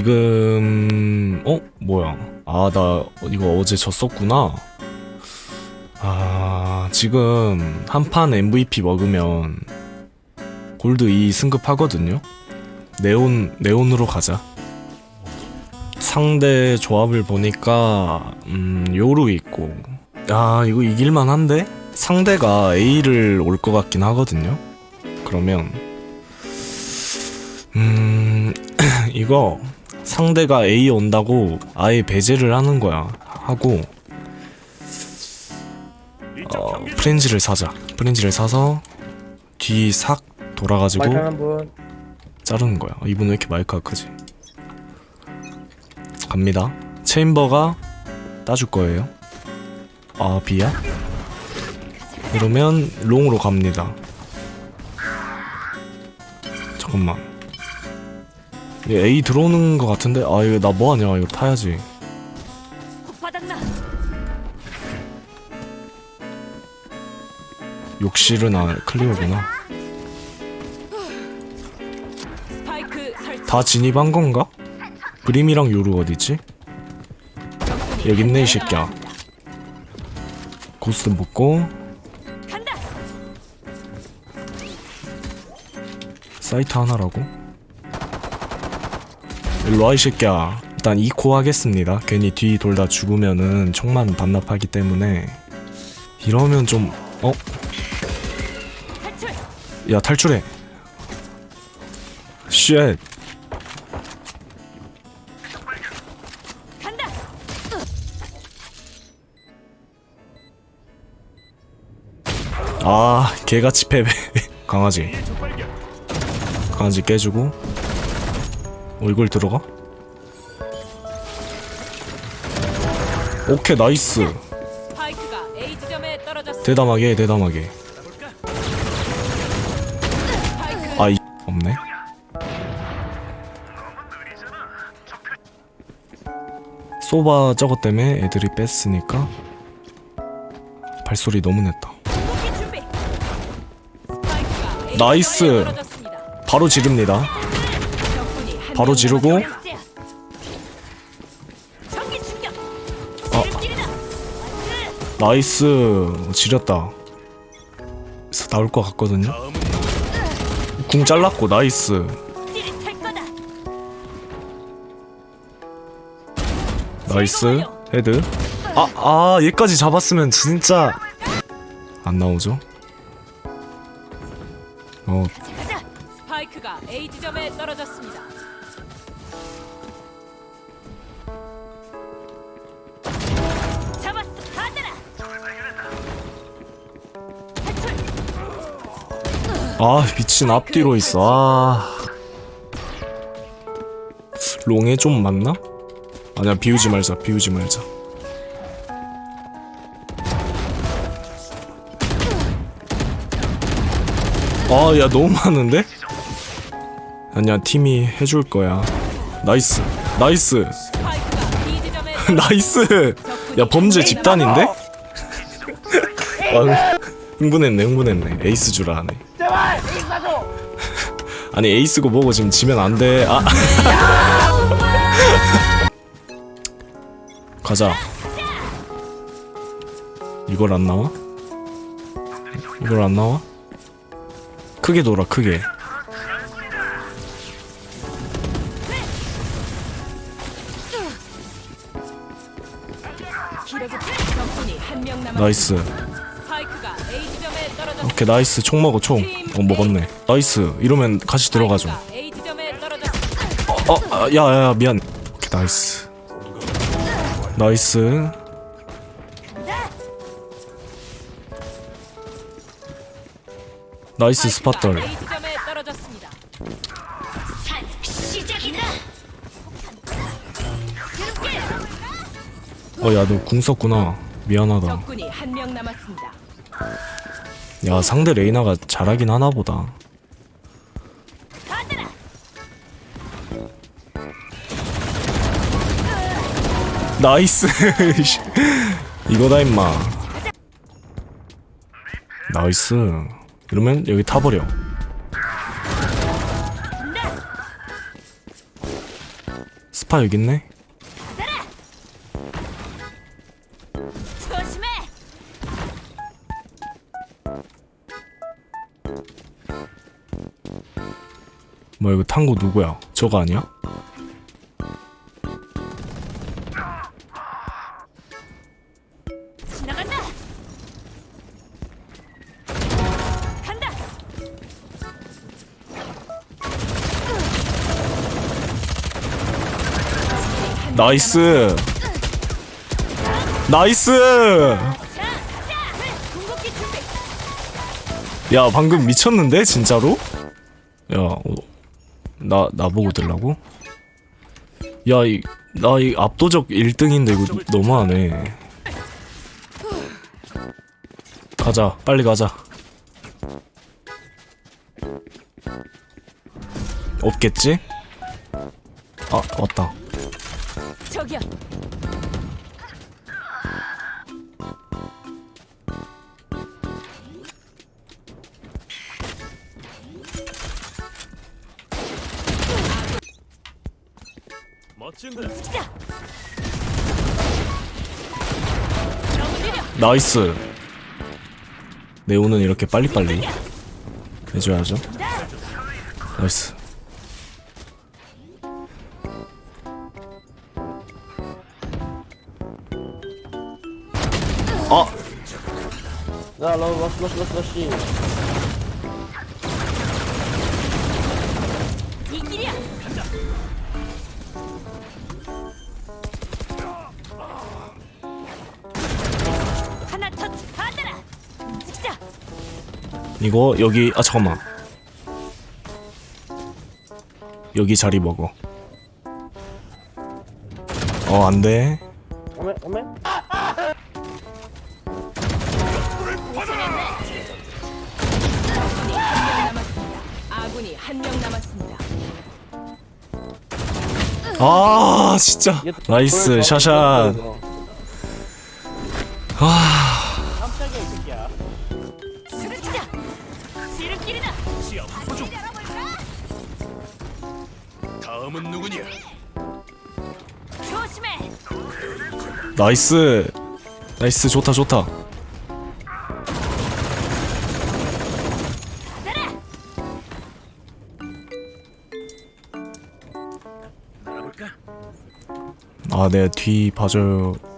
지금 어 뭐야? 아 나 이거 어제 졌었구나. 아 지금 한 판 MVP 먹으면 골드 2 승급하거든요. 네온 네온으로 가자. 상대 조합을 보니까 음 요루 있고 야 이거 이길만 한데 상대가 A를 올 것 같긴 하거든요. 그러면 음 이거 상대가 A 온다고 아예 배제를 하는 거야. 하고 어, 프렌즈를 사자. 프렌즈를 사서 뒤삭 돌아가지고 마이크 자르는 거야. 어, 이분 왜 이렇게 마이크가 크지? 갑니다. 체인버가 따줄 거예요. 아 B야? 그러면 롱으로 갑니다. 잠깐만. 얘 A 들어오는 거 같은데? 아 이거 나 뭐하냐? 이거 타야지. 욕실은 아 클리어구나. 다 진입한 건가? 그림이랑 요루 어디지? 여기 있네 이 새끼야. 고스트 먹고. 간다. 사이트 하나라고? 일로 와 이 새끼야. 일단 2코 하겠습니다. 괜히 뒤 돌다 죽으면은 총만 반납하기 때문에. 이러면 좀 어? 야 탈출해. 쉣. 아 개같이 패배. 강아지. 강아지 깨주고 어 이걸 들어가? 오케이 나이스. 스파이크가 A 지점에 떨어졌습니다. 대담하게 대담하게. 스파이크 아이 없네. 소바 저것 때문에 애들이 뺐으니까 발소리 너무 냈다. 공기 준비. 스파이크가 A 나이스. 지점에 떨어졌습니다. 바로 지릅니다 바로 명 지르고. 어. 나이스. 지렸다. 나올 것 같거든요. 궁 잘랐고 나이스. 나이스. 헤드. 아, 아 얘까지 잡았으면 진짜 안 나오죠? 어. 스파이크가 A 지점에 떨어졌습니다 아 미친 앞뒤로 있어. 아. 롱에 좀 맞나? 아니야 비우지 말자 비우지 말자. 아 야 너무 많은데? 아니야 팀이 해줄 거야. 나이스 나이스. 나이스! 야 범죄 집단인데? 아, 흥분했네 흥분했네. 에이스 제발 인사줘 아니 에이스고 뭐고 지금 지면 안돼. 아. 가자. 이걸 안 나와? 이걸 안 나와? 크게 돌아 크게. 나이스. 오케이 나이스. 총 먹어 총 어 먹었네. 나이스. 이러면 같이 들어가죠. 어 아, 야야야 미안. 오케이 나이스. 나이스. 나이스 스팟돌. A 지점에 떨어졌습니다 시작이다 어야 너 궁 썼구나. 미안하다 야 상대 레이나가 잘하긴 하나 보다. 받아라 나이스! 이거다 임마. 나이스. 이러면 여기 타버려. 스파 여기 있네. 뭐야 이거 탄 거 누구야? 저거 아니야? 나이스. 나이스. 야 방금 미쳤는데 진짜로? 야 나 나보고 들라고? 야 이 나 이 압도적 1등인데 이거 너무하네. 가자 빨리 가자. 없겠지? 아 왔다. 저기야. 나이스 네오는 이렇게 빨리빨리 해줘야죠 나이스 아! 야 러브 러시 러시 러시 러시 이거 여기 아 잠깐만. 여기 자리 먹어. 어 안돼. 오메 오메 아군이 한 명 남았습니다. 아 진짜. 나이스 샤샷. 깜짝이야 이 새끼야. 지름길이다. 확보 중. 다음은 누구냐? 조심해. 나이스. 나이스 좋다 좋다. 아, 내뒤 봐줘요.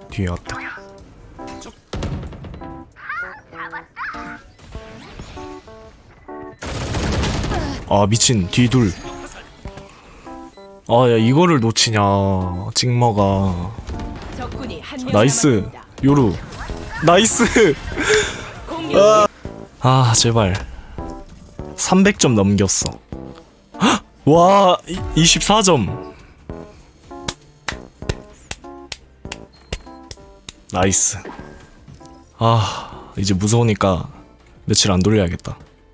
아, 미친. 뒤 둘. 아, 야, 이거를 놓치냐. 찍머가. 나이스. 요루. 나이스. 공격. 아, 제발. 300점 넘겼어. 헉! 와, 24점. 나이스. 아, 이제 무서우니까 며칠 안 돌려야겠다.